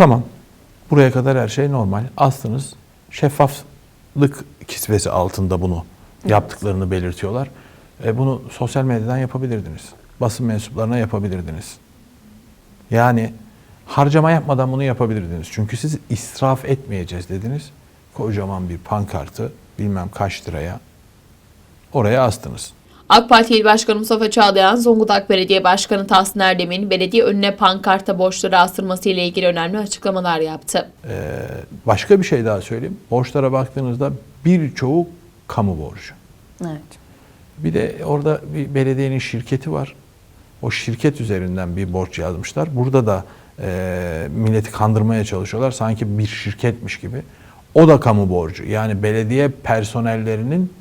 Tamam. Buraya kadar her şey normal. Astınız. Şeffaflık kisvesi altında bunu yaptıklarını belirtiyorlar. E, bunu sosyal medyadan yapabilirdiniz. Basın mensuplarına yapabilirdiniz. Yani harcama yapmadan bunu yapabilirdiniz. Çünkü siz israf etmeyeceğiz dediniz. Kocaman bir pankartı bilmem kaç liraya oraya astınız. AK Parti İl Başkanı Mustafa Çağlayan, Zonguldak Belediye Başkanı Tahsin Erdem'in belediye önüne pankarta borçları astırması ile ilgili önemli açıklamalar yaptı. Ee, başka bir şey daha söyleyeyim. Borçlara baktığınızda birçoğu kamu borcu. Evet. Bir de orada bir belediyenin şirketi var. O şirket üzerinden bir borç yazmışlar. Burada da e, milleti kandırmaya çalışıyorlar. Sanki bir şirketmiş gibi. O da kamu borcu. Yani belediye personellerinin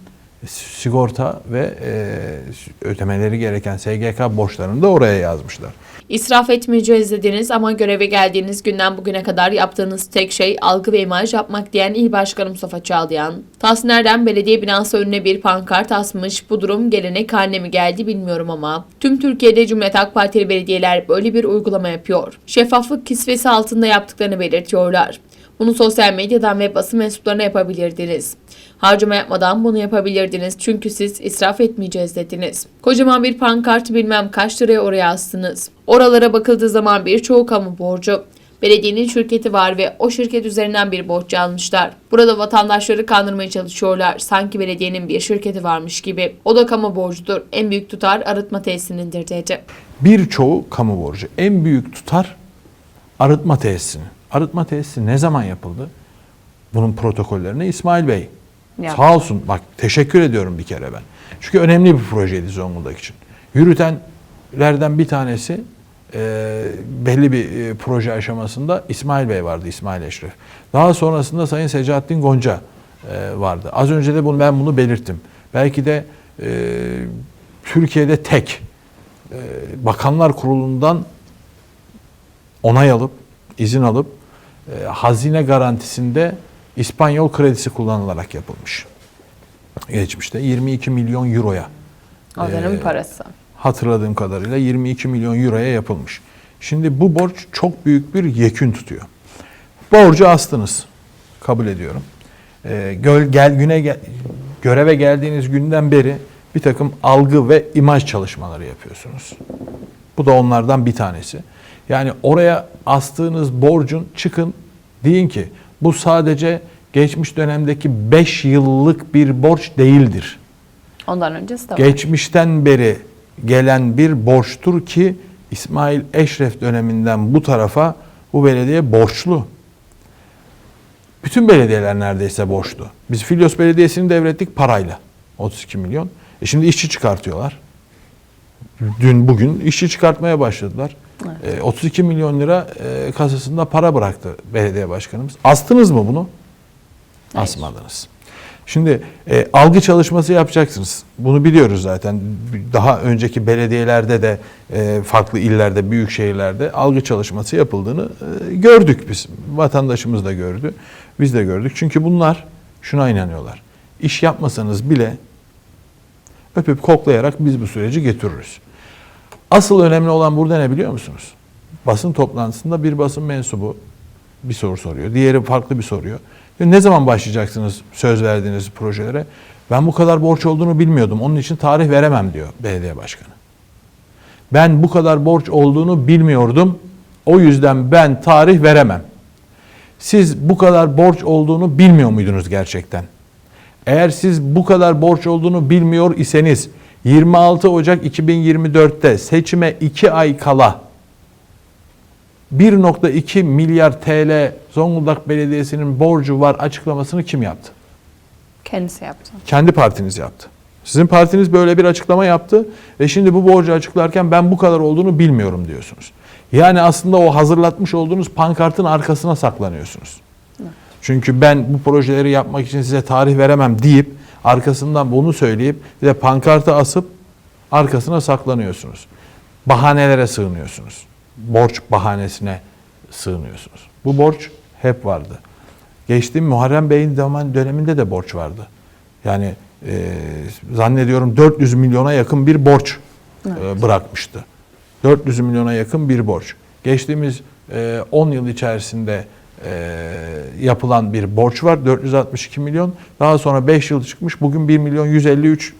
sigorta ve e, ödemeleri gereken SGK borçlarını da oraya yazmışlar. İsraf etmeyeceğiz dediniz ama göreve geldiğiniz günden bugüne kadar yaptığınız tek şey algı ve imaj yapmak diyen İl Başkanı Mustafa Çağlayan. Tahsin belediye binası önüne bir pankart asmış. Bu durum gelenek haline mi geldi bilmiyorum ama. Tüm Türkiye'de Cumhuriyet Halk Partili belediyeler böyle bir uygulama yapıyor. Şeffaflık kisvesi altında yaptıklarını belirtiyorlar. Bunu sosyal medyadan ve basın mensuplarına yapabilirdiniz. Harcama yapmadan bunu yapabilirdiniz çünkü siz israf etmeyeceğiz dediniz. Kocaman bir pankart bilmem kaç liraya oraya astınız. Oralara bakıldığı zaman birçoğu kamu borcu. Belediyenin şirketi var ve o şirket üzerinden bir borç almışlar. Burada vatandaşları kandırmaya çalışıyorlar. Sanki belediyenin bir şirketi varmış gibi. O da kamu borcudur. En büyük tutar arıtma tesisindendir dedi. Birçoğu kamu borcu. En büyük tutar arıtma tesisinin. Arıtma tesisi ne zaman yapıldı? Bunun protokollerini İsmail Bey. Yaptı. Sağ olsun. Bak teşekkür ediyorum bir kere ben. Çünkü önemli bir projeydi Zonguldak için. Yürütenlerden bir tanesi e, belli bir e, proje aşamasında İsmail Bey vardı, İsmail Eşref. Daha sonrasında Sayın Secahattin Gonca e, vardı. Az önce de bunu ben bunu belirttim. Belki de e, Türkiye'de tek e, Bakanlar Kurulu'ndan onay alıp, izin alıp e, hazine garantisinde İspanyol kredisi kullanılarak yapılmış. Geçmişte 22 milyon euroya O dönemin Ee, parası. hatırladığım kadarıyla 22 milyon euroya yapılmış. Şimdi bu borç çok büyük bir yekün tutuyor. Borcu astınız. Kabul ediyorum. Ee, göl, gel güne gel, göreve geldiğiniz günden beri bir takım algı ve imaj çalışmaları yapıyorsunuz. Bu da onlardan bir tanesi. Yani oraya astığınız borcun çıkın deyin ki bu sadece geçmiş dönemdeki 5 yıllık bir borç değildir Ondan öncesi de var. geçmişten beri gelen bir borçtur ki İsmail Eşref döneminden bu tarafa bu belediye borçlu. Bütün belediyeler neredeyse borçlu. Biz Filyos Belediyesi'ni devrettik parayla. 32 milyon. E şimdi işçi çıkartıyorlar. Dün bugün işçi çıkartmaya başladılar. E, 32 milyon lira e, kasasında para bıraktı belediye başkanımız. Astınız mı bunu? Hayır. Asmadınız. Şimdi e, algı çalışması yapacaksınız. Bunu biliyoruz zaten. Daha önceki belediyelerde de e, farklı illerde, büyük şehirlerde algı çalışması yapıldığını e, gördük biz. Vatandaşımız da gördü. Biz de gördük. Çünkü bunlar şuna inanıyorlar. İş yapmasanız bile öpüp koklayarak biz bu süreci getiririz. Asıl önemli olan burada ne biliyor musunuz? Basın toplantısında bir basın mensubu bir soru soruyor. Diğeri farklı bir soruyor. Ne zaman başlayacaksınız söz verdiğiniz projelere? Ben bu kadar borç olduğunu bilmiyordum. Onun için tarih veremem diyor belediye başkanı. Ben bu kadar borç olduğunu bilmiyordum. O yüzden ben tarih veremem. Siz bu kadar borç olduğunu bilmiyor muydunuz gerçekten? Eğer siz bu kadar borç olduğunu bilmiyor iseniz 26 Ocak 2024'te seçime 2 ay kala 1.2 milyar TL Zonguldak Belediyesi'nin borcu var açıklamasını kim yaptı? Kendisi yaptı. Kendi partiniz yaptı. Sizin partiniz böyle bir açıklama yaptı ve şimdi bu borcu açıklarken ben bu kadar olduğunu bilmiyorum diyorsunuz. Yani aslında o hazırlatmış olduğunuz pankartın arkasına saklanıyorsunuz. Çünkü ben bu projeleri yapmak için size tarih veremem deyip arkasından bunu söyleyip bir de pankartı asıp arkasına saklanıyorsunuz. Bahanelere sığınıyorsunuz. Borç bahanesine sığınıyorsunuz. Bu borç hep vardı. Geçtiğim Muharrem Bey'in zaman döneminde de borç vardı. Yani e, zannediyorum 400 milyona yakın bir borç e, bırakmıştı. 400 milyona yakın bir borç. Geçtiğimiz e, 10 yıl içerisinde e, yapılan bir borç var 462 milyon. Daha sonra 5 yıl çıkmış bugün 1 milyon 153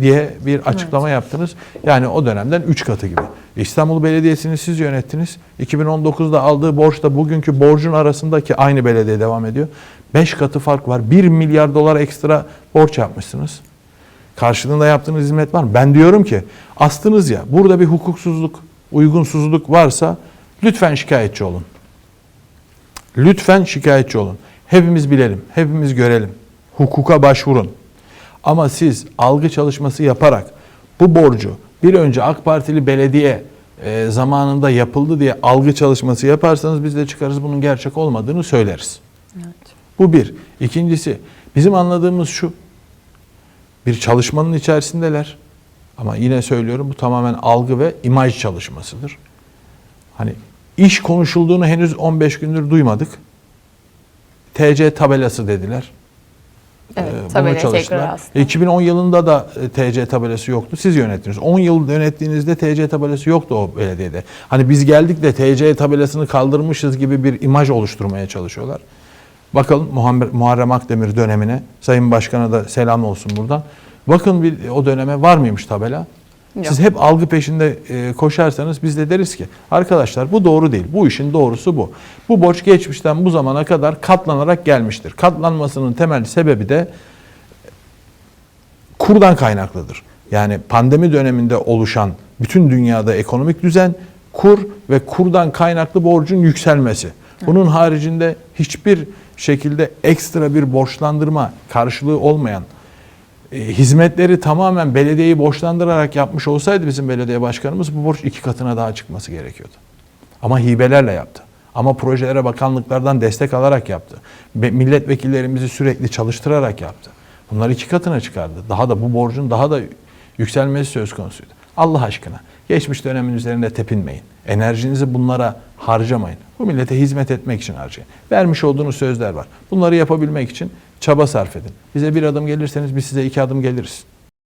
diye bir açıklama yaptınız. Yani o dönemden 3 katı gibi. İstanbul Belediyesi'ni siz yönettiniz. 2019'da aldığı borçla bugünkü borcun arasındaki aynı belediye devam ediyor. 5 katı fark var. 1 milyar dolar ekstra borç yapmışsınız. Karşılığında yaptığınız hizmet var mı? Ben diyorum ki astınız ya burada bir hukuksuzluk, uygunsuzluk varsa lütfen şikayetçi olun. Lütfen şikayetçi olun. Hepimiz bilelim, hepimiz görelim. Hukuka başvurun. Ama siz algı çalışması yaparak bu borcu bir önce AK Partili belediye e, zamanında yapıldı diye algı çalışması yaparsanız biz de çıkarız bunun gerçek olmadığını söyleriz. Evet. Bu bir. İkincisi bizim anladığımız şu. Bir çalışmanın içerisindeler. Ama yine söylüyorum bu tamamen algı ve imaj çalışmasıdır. Hani iş konuşulduğunu henüz 15 gündür duymadık. TC tabelası dediler. Evet, Ee, tekrar çalıştılar. aslında. 2010 yılında da e, TC tabelası yoktu. Siz yönettiniz. 10 yıl yönettiğinizde TC tabelası yoktu o belediyede. Hani biz geldik de TC tabelasını kaldırmışız gibi bir imaj oluşturmaya çalışıyorlar. Bakalım Muharrem Akdemir dönemine. Sayın Başkan'a da selam olsun buradan. Bakın bir o döneme var mıymış tabela? Yok. Siz hep algı peşinde e, koşarsanız biz de deriz ki arkadaşlar bu doğru değil. Bu işin doğrusu bu. Bu borç geçmişten bu zamana kadar katlanarak gelmiştir. Katlanmasının temel sebebi de kurdan kaynaklıdır. Yani pandemi döneminde oluşan bütün dünyada ekonomik düzen kur ve kurdan kaynaklı borcun yükselmesi. Bunun haricinde hiçbir şekilde ekstra bir borçlandırma karşılığı olmayan e, hizmetleri tamamen belediyeyi borçlandırarak yapmış olsaydı bizim belediye başkanımız bu borç iki katına daha çıkması gerekiyordu. Ama hibelerle yaptı. Ama projelere bakanlıklardan destek alarak yaptı. Ve Milletvekillerimizi sürekli çalıştırarak yaptı. Bunlar iki katına çıkardı. Daha da bu borcun daha da yükselmesi söz konusuydu. Allah aşkına geçmiş dönemin üzerinde tepinmeyin. Enerjinizi bunlara harcamayın. Bu millete hizmet etmek için harcayın. Vermiş olduğunuz sözler var. Bunları yapabilmek için çaba sarf edin. Bize bir adım gelirseniz biz size iki adım geliriz.